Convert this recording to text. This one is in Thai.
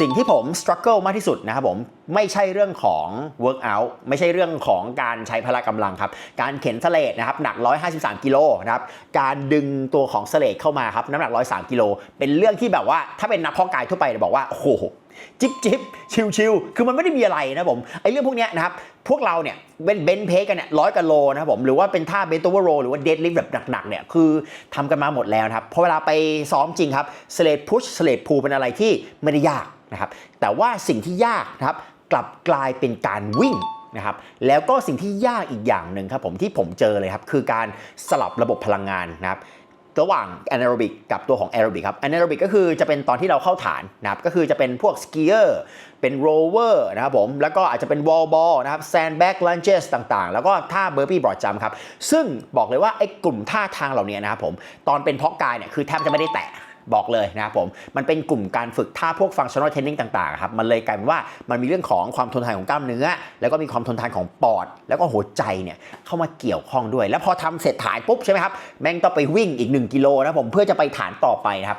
สิ่งที่ผม struggle มากที่สุดนะครับผมไม่ใช่เรื่องของ workout ไม่ใช่เรื่องของการใช้พละกำลังครับ การเข็นสเลดนะครับหนัก 153 กิโลนะครับการดึงตัวของสเลดเข้ามาครับน้ำหนัก 103 กิโลเป็นเรื่องที่แบบว่าถ้าเป็นนักเพาะกายทั่วไปจะบอกว่าโอ้โห จิ๊บจิ๊บชิวชิวคือมันไม่ได้มีอะไรนะผมไอ้เรื่องพวกเนี้ยนะครับพวกเราเนี่ยเป็นเบนเพกันเนี่ยร้อยกิโลนะครับผมหรือว่าเป็นท่าเบนตัวโรหรือว่าเดดลิฟแบบหนักๆเนี่ยคือทำกันมาหมดแล้วนะครับพอเวลาไปซ้อมจริงครับสเลดพุชสเลดพูเป็นอะไรที่ไม่ได้ยากนะครับแต่ว่าสิ่งที่ยากนะครับกลับกลายเป็นการวิ่งนะครับแล้วก็สิ่งที่ยากอีกอย่างหนึ่งครับผมที่ผมเจอเลยครับคือการสลับระบบพลังงานนะครับ ระหว่างแอนาโรบิกกับตัวของแอโรบิกครับแอนาโรบิกก็คือจะเป็นตอนที่เราเข้าฐานนะครับก็คือจะเป็นพวกสกีเออร์เป็นโรเวอร์นะครับผมแล้วก็อาจจะเป็นวอลบอลนะครับแซนแบ็กลันเจสต่างๆ แล้วก็ท่าเบอร์ปี้บรอดจัมครับซึ่งบอกเลยว่าไอ้กลุ่มท่าทางเหล่านี้นะครับผมตอนเป็นเพาะกายเนี่ยคือแทบจะไม่ได้แตะ บอกเลยนะครับผม มันเป็นกลุ่มการฝึกท่าพวกฟังชั่นอลเทนนิ่งต่างๆครับ มันเลยกลายเป็นว่ามันมีเรื่องของความทนทานของกล้ามเนื้อ แล้วก็มีความทนทานของปอด แล้วก็หัวใจเนี่ยเข้ามาเกี่ยวข้องด้วย แล้วพอทำเสร็จฐานปุ๊บใช่ไหมครับ แม่งต้องไปวิ่งอีก 1 กิโลนะผมเพื่อจะไปฐานต่อไปนะครับ